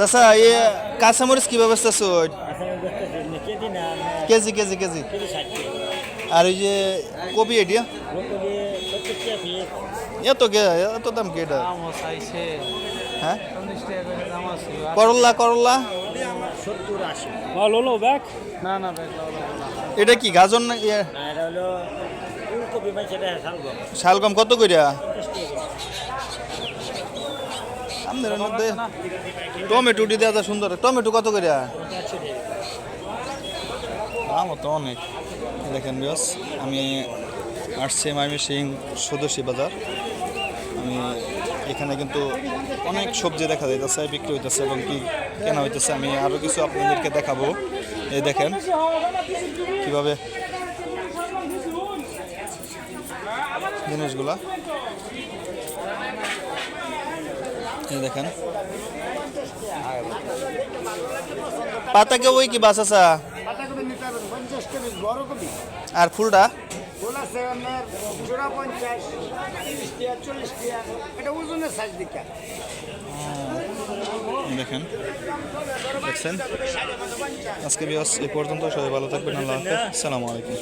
চাচা এই কাঁচামরিচ কি ব্যবস্থা? KG KG KG. আর ওই যে কবি এটিয়া পিস এত কে এত দাম কি এটা? হ্যাঁ? করল্লা করল্লা এটা কি গাজর না ইয়ে, শালগম। শালগম কত করিয়া পঞ্চাশ মধ্যে টমেটো দিয়ে দেওয়া সুন্দর। টমেটো কত একশো দাম তো অনেক। দেখেন বিয়স আমি আসছি মাইমি সিং সদস্যী বাজার। আমি এখানে কিন্তু অনেক সবজি দেখা যাইতেছে, বিক্রি হইতেছে এবং কি কেনা হইতেছে। আমি আরও কিছু আপনাদেরকে দেখাবো। এই দেখেন কীভাবে জিনিসগুলা। দেখেন। পাতাকে ওই কি বাস আসা আর ফুলটা? দেখেন। দেখছেন? আজকে বিয়াস এই পর্যন্ত সবাই ভালো থাকবেন আল্লাহ হাফেজ। সালামু আলাইকুম।